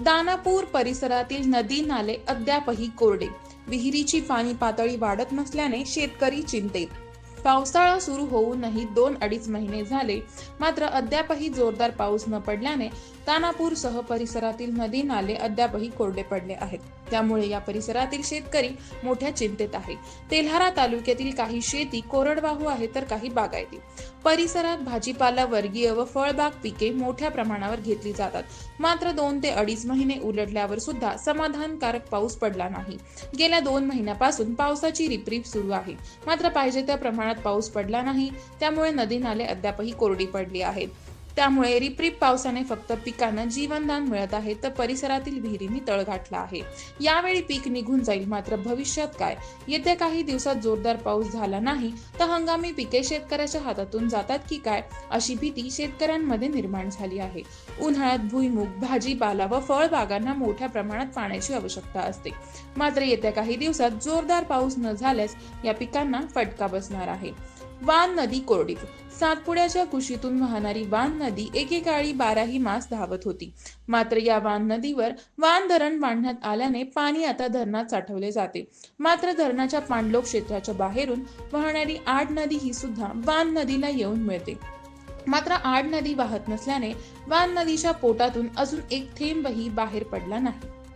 दानापूर परिसरातील नदी नाले अद्यापही कोरडे. विहिरीची पाणी पातळी वाढत नसल्याने शेतकरी चिंतेत. पावसाळा सुरू होऊनही दोन अडीच महिने झाले मात्र अद्यापही जोरदार पाऊस न पडल्याने दानापूरसह परिसरातील नदी नाले अद्यापही कोरडे पडले आहेत. त्यामुळे या परिसरातील शेतकरी मोठ्या चिंतेत आहे. तेल्हारा तालुक्यातील काही शेती कोरडवाहू आहे तर काही बागायती. परिसरात भाजीपाला वर्गीय व फळबाग पिके मोठ्या प्रमाणावर घेतली जातात. मात्र दोन ते अडीच महिने उलटल्यावर सुद्धा समाधानकारक पाऊस पडला नाही. गेल्या दोन महिन्यापासून पावसाची रिपरिप सुरू आहे. मात्र पाहिजे त्या प्रमाणात पाऊस पडला नाही. त्यामुळे नदी नाले अद्यापही कोरडी पडली आहेत. त्यामुळे रिपरिप पावसाने फक्त पिकांना जीवनदान मिळत आहे तर परिसरातील विहिरींनी तळ गाठला आहे. यावेळी पीक निघून जाईल मात्र भविष्यात काय? येत्या काही दिवसात जोरदार पाऊस झाला नाही तर हंगामी पिके शेतकऱ्याच्या हातातून जातात की काय? अशी भीती शेतकऱ्यांमध्ये निर्माण झाली आहे. उन्हाळ्यात भुईमूग भाजीपाला व फळबागांना मोठ्या प्रमाणात पाण्याची आवश्यकता असते. मात्र येत्या काही दिवसात जोरदार पाऊस न झाल्यास या पिकांना फटका बसणार आहे. वान नदी कोरडी सातपुड्याच्या कुशीतून वाहणारी वान नदी एकेकाळी बाराही मास धावत होती. मात्र या वान नदीवर वान धरण बांधण्यात आल्याने पाणी आता धरणात साठवले जाते. मात्र धरणाच्या पाणलोक क्षेत्राच्या बाहेरून वाहणारी आड नदी ही सुद्धा वान नदीला येऊन मिळते. मात्र आड नदी वाहत नसल्याने वान नदीच्या पोटातून अजून एक थेंबही बाहेर पडला नाही.